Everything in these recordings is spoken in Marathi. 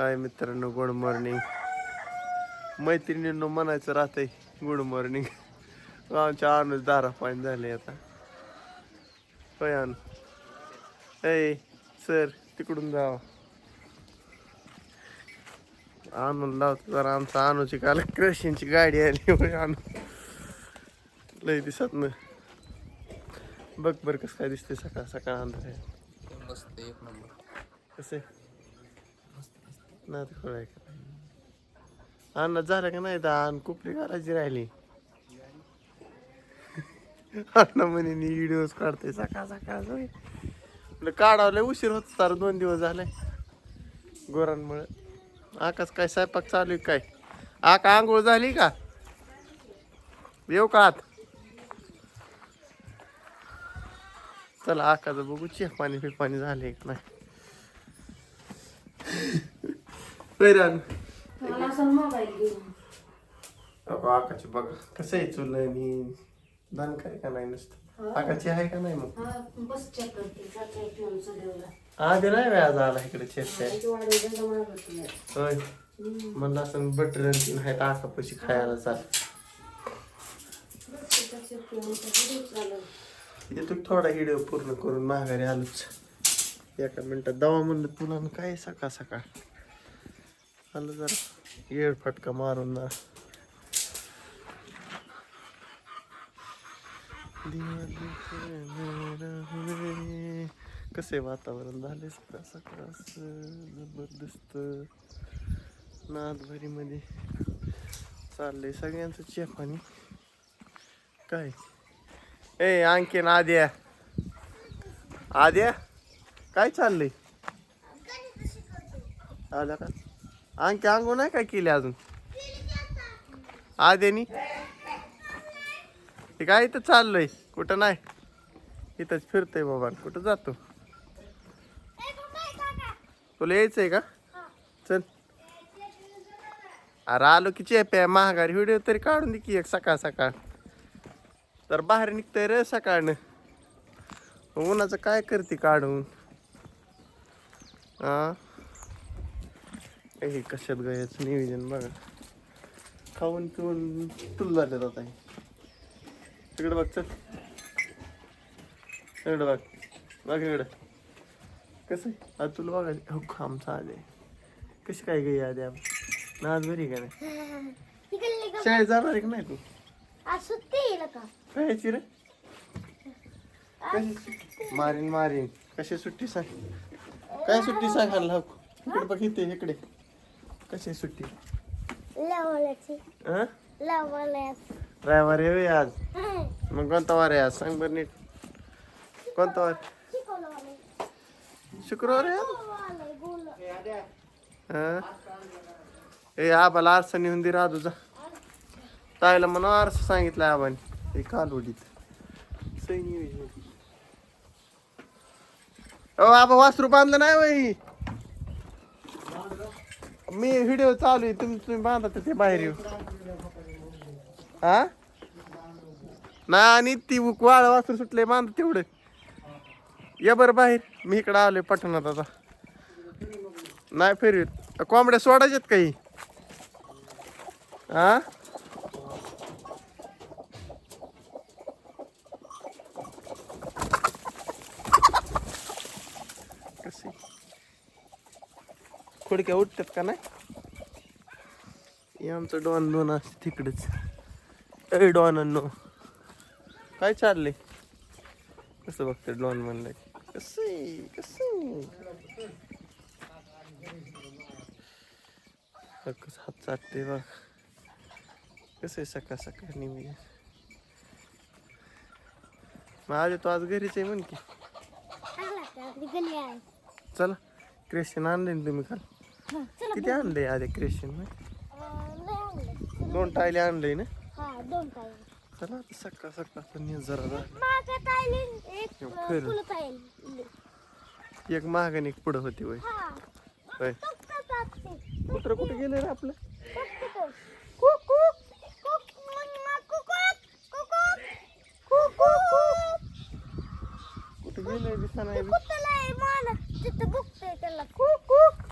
हाय मित्रांनो गुड मॉर्निंग मैत्रिणींनो म्हणायचं राहतंय गुड मॉर्निंग आमच्या अनुज दारा पाणी झाले आता. होय अनु ए सर तिकडून जावा. आणून लावतो जरा आमचा अनुची काल क्रशिंगची गाडी आली होय अनु लय दिसत ना. बघ बरं कसं काय दिसते सकाळ सकाळ अंधार. आहे मस्त एक नंबर. कसे ना ते का? अन्न झालं का नाही दान कुपली घालायची राहिली. अन्न म्हणे व्हिडिओज काढते सकाळ सकाळ. होय. काढावलं उशीर होत तर दोन दिवस झाले. गोरांमुळे. आकाश काय स्वयंपाक चालू आहे काय? आका आंघोळ झाली का? येऊ का आत? चला आकाचं बघू चेक पाणी पाणी झाले नाही. पैरान मला असं मोबाईल घेऊन. आकाची बघा कसं आहे चुल आणि दान काय का नाही नुसतं? आकाची आहे का नाही मग? हा बस चेक करते चाचा ठेवून सगळ्याला आधी नाही व्याज आला इकडे चेक त्याची वाढ जंग मागत नाही होय. म्हणलं असं बटर आणि तीन आहेत आकापाशी खायला चाल. येतो थोडा व्हिडिओ पूर्ण करून माघारी आलोच. एका मिनिटात दवा म्हणलं तुला न काय सकाळ सकाळ? आलं जरा येळ फटका मारून ना कसे वातावरण झाले सकाळ सकाळ जबरदस्त नादभरीमध्ये चाललंय सगळ्यांचं आणि काय ए आणखीन आद्या आद्या काय चाललंय आला का आणखी अंघोळ नाही काय केली अजून? आद्यानी? ते काय इथं चाललंय? कुठं नाही? इथंच फिरतोय बाबा. कुठं जातो? तुला यायचंय का? चल. अरे आलो की चेप्या. महागारी व्हिडिओ तरी काढून दे की एक सकाळ सकाळ. तर बाहेर निघतंय रे सकाळनं. उन्हाचं काय करते काढून? हां हे कशात गायचं नियोजन बघा. खाऊन पिऊन तुल झाले आता हे. तिकडे बघ चल. तिकडे बघ. बघ इकडं. कसं आहे? आज तुला बघा हो आमचा आले कशी काय गई आधी नाच बरी का नाही? शाळेत जाणार आहे का नाही तू? आज सुट्टी येईल का? कायची रे. कशी? मारीन मारीन. कशी सुट्टी सांग? काय सुट्टी सांग आणला इकडे बघ इथे इकडे. कशी सुट्टी? हा? ड्रायव्हर येऊ आज. मग कोणता वार आहे आज? सांग बरं नीट. कोणता वार? शुक्रवार. आहे? आज? हा? ए आबाला आरसा नेऊन दे राजू जा. ताईला म्हणून आरसा सांगितलं आबाने. हे कालवडीत. सही नियोजन ओ आबा वासरू बांधलं नाही वही. मी व्हिडिओ चालू आहे तुम्ही तुम्ही बांधा तर ते बाहेर येऊ. हा नाही आणि ती वाळ वाचून सुटले बांधा तेवढं. या बरं बाहेर. मी इकडं आलोय पटणात आता. नाही फिरवीत. कोंबड्या सोडायच्यात काही? हा कशी खुडक्या उठतात का नाही? आमचं डॉन दोन असते तिकडेच. ए डॉन काय चाललंय? कसं बघतं डॉन म्हणलं कसं कसं कसं हात चाटते बघ. कसं आहे सकाळ सकाळ मग आज तो आज घरीच आहे म्हण की. चला क्रेशन आणले ना तुम्ही काल. किती आणले आधी क्रेशन दोन टायले आणले ना? हा दोन टाईल चला आता सकाळ सकाळ न्यूज जरा एक टाईल एक पुढं होती वय हा. होय. कुठं कुठं गेले रे आपलं. कुठं गेले दिसा नाही कुत्र्याला आहे मान. तिथं बघतोय त्याला कुक कुक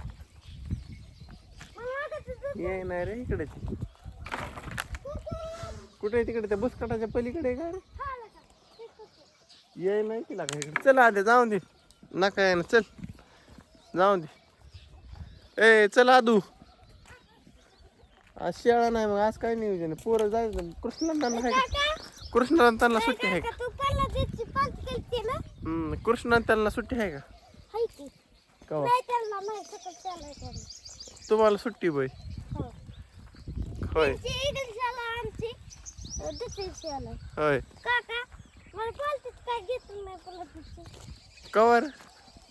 ये नाही रे इकडे कुठे आहे तिकडे त्या बुसकाटाच्या पलीकडे का रे? ये नाही तिला का इकडे. चल आले जाऊन दे. नका आहे ना चल. जाऊन दे. ए चल आदू. आज शाळा नाही मग आज काय नियोजन पोरं जायचं कृष्णांना आहे का? काका, कृष्णांना सुट्टी आहे का? कृष्णांना सुट्टी आहे का? त्यांना. तुम्हाला सुट्टी बाई. होय. होय. काका मला पालतीत काय घेतलं नाही पालतीचं कवर?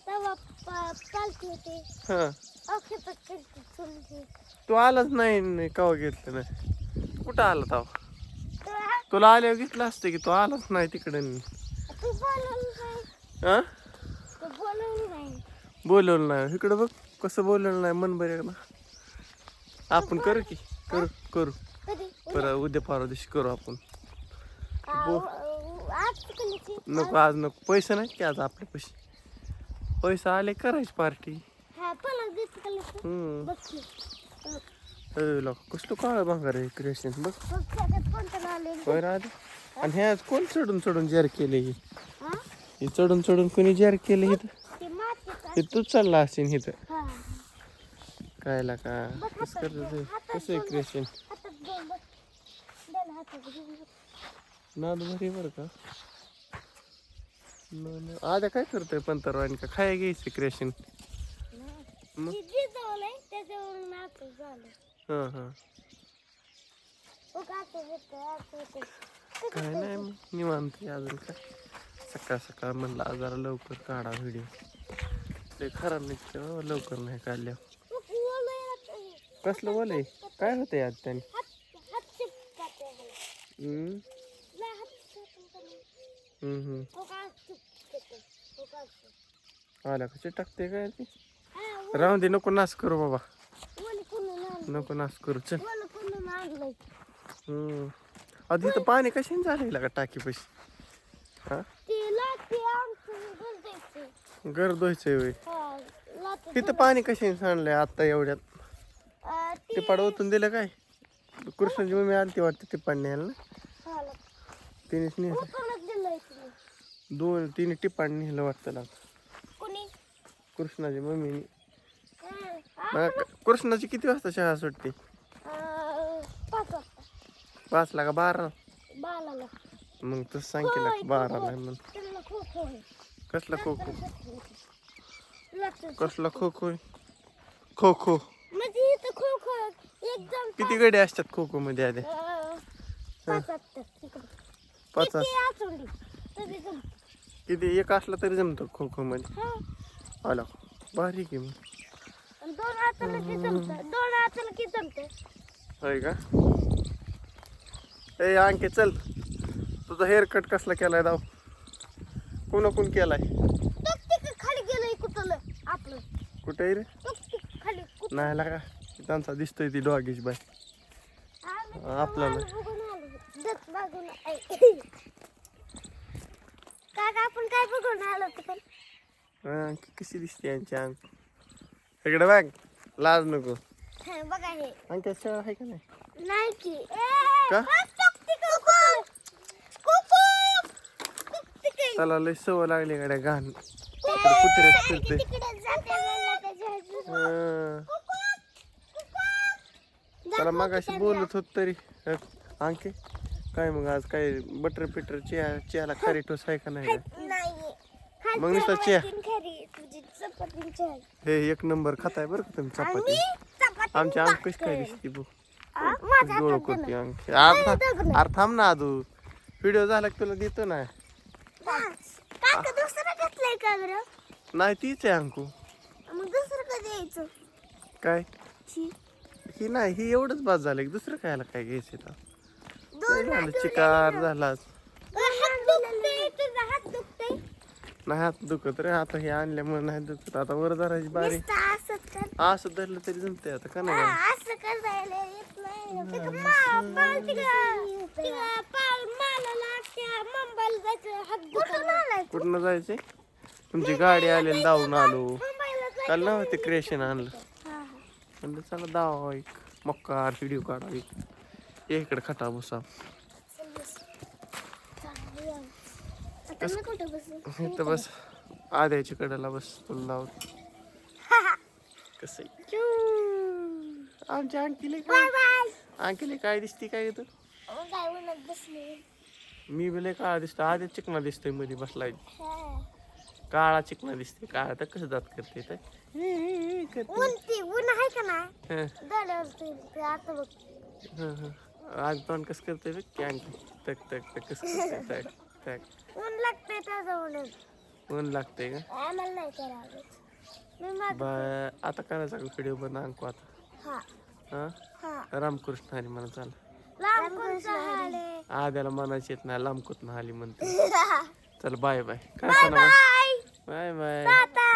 तेव्हा पा- पालती होती. हां. अखेर केलती चुलती तू आलाच नाही नाही कवा घेतलं नाही. कुठं आला तवा? तेव्हा तुला आल्यावर घेतलं असतं की तू आलाच नाही तिकडं तू बोलवलं नाही. हा तू बोलवलं नाही. बोलवलं नाही. इकडं बघ कसं बोलवलं नाही. मन बरं ना आपण करू की. करू करू. कधी? परत उद्या परवा दिवशी करू आपण. आज केलीची नको आज नको. पैसे नाही की आज आपले पैसे. पैसे आले करायची पार्टी हा पण दिवशी केलीची हम्म. बघ की. अ, ए, लोक कसलं काळ भांगार आहे क्रिएशन बघ. बघ त्याच्यात कोणतं आले होय राहते आणि ह्या कोण चढून चढून जॅर केले ही? हा हे चढून चढून कोणी जॅर केले इथं? ते माती का हे तूच चालला असेल इथं. हा. कायला का? कसं करत कसं आहे बघ. नाद भरी बरं का? आद्या काय करतोय पंतरवाणी का? खाया घ्यायचं क्रिएशन मग? आता हां हां. काय नाही मग निवांत अजून काय? सकाळ सकाळ म्हणलं आज जरा लवकर काढा व्हिडिओ ते खराब निघतं हो, लवकर नाही काढल्या. आता. कसलं बोल आहे? काय होतंय आज त्याने? आला कशी टाकते काय ती? राहून दे नको नाश करू बाबा. नको नाश करू चल. हम्म. आधी तर पाणी कशाने झालेलं का टाकी पैसे हा ती लाटी तिथं पाणी कशाने सांडलंय आता एवढ्यात? ती- ते पाड ओतून दिलं काय? कृष्णाची मम्मी आलती वाटते ते न्यायला ना? तिनेच नेलं. दोन तीन टिपाण नेलं वाटतं? कृष्णाची मम्मीने मग कृष्णाची किती वाजता शाळा सुटते? पाच वाजता. का बारा. मग तसं सांग केलं बाराला आहे. कसला खो खो. कसला खो खो? खो खो. एकदम किती गडे असतात खो खो मध्ये अं, पाच वाजता तिकडं. पाच किती तरी एक असला तरी जमतो खो खो मध्ये हा. आला. भारी की मग. आणि दोन हाताला की जमतं? दोन हाताला की जमतं? होय का? ए अंके चल. तुझा हेअर कट कसला केलाय दाव? कोण कोण केलाय खाली कुठलं आपलं. कुठे रे? खाली कुठं नाही लागा त्यांचा दिसतोय ती डॉगेश बाय आपल्याला. आपण काय बघून आलो कशी दिसते यांची अंक इकडे बघ लाज नको. हा, बघा हे. शाळा आहे का नाही? नाही की. का? त्याला लय सवय लागली गाड्या घाण. कुत्र्यात फिरते त्याला मगाशी बोलत होत तरी अंके काय मग आज काय बटर पिटर चिया चियाला खारी टोस आहे का नाही? मग नुसतं चिया. हे एक नंबर खाताय बरं का तुम्ही चपाती. आमची अंक कशी काय दिसते बघ. डोळं करते अंक अर्धा अरे थांब ना आदू व्हिडिओ झाला की तुला? देतो ना. नाही तीच आहे अंकू. मग काय. ही नाही ही एवढंच बाद झालं की दुसरं खायला काय घ्यायचं झालं चिकार झालाच दुखतंय नाही हात दुखत रे आता हे आणल्यामुळे नाही दुखत आता वर धरायची बारी असं धरलं तरी जमतंय आता का नाही? जायचं. कुठनं जायचंय तुमची गाडी आलेली धावून आलो. जायचं. काल नव्हते क्रिएशन आणलं हा, हा. म्हणलं चला दावा एक मक्कार व्हिडिओ काढावी ये इकडे खटा बसा. चल बस. आद्याच्या कडेला बस तुला लावत. कसं? आमच्या अंकीले काय अंकीले काय दिसते काय तू काय उन्हात बसले? मी बिले काळा दिसतो आधी चिकना दिसतोयमध्ये बसलाय. हा. काळा चिकना दिसते काळा. तर कसं दात करते तर करते. ऊन ती ऊन आहे का ना हं, ते आता बघ. हं, हं. आज तोंड कसं करते बघ? की अंकी तक तक तक कसं करते तक तक. ऊन लागतंय त्याचं ऊन ऊन लागते का? आम्हाला नाही करावं मी मग बा आता करायचा व्हिडिओ बनवा अंकू आता. हा. हा? हा. रामकृष्ण हरी म्हणा चाल. आले आद्याला म्हणायचे येत नाही लांबकुत आली म्हणते. चल बाय बाय काय सांगा बाय बाय बाय टाटा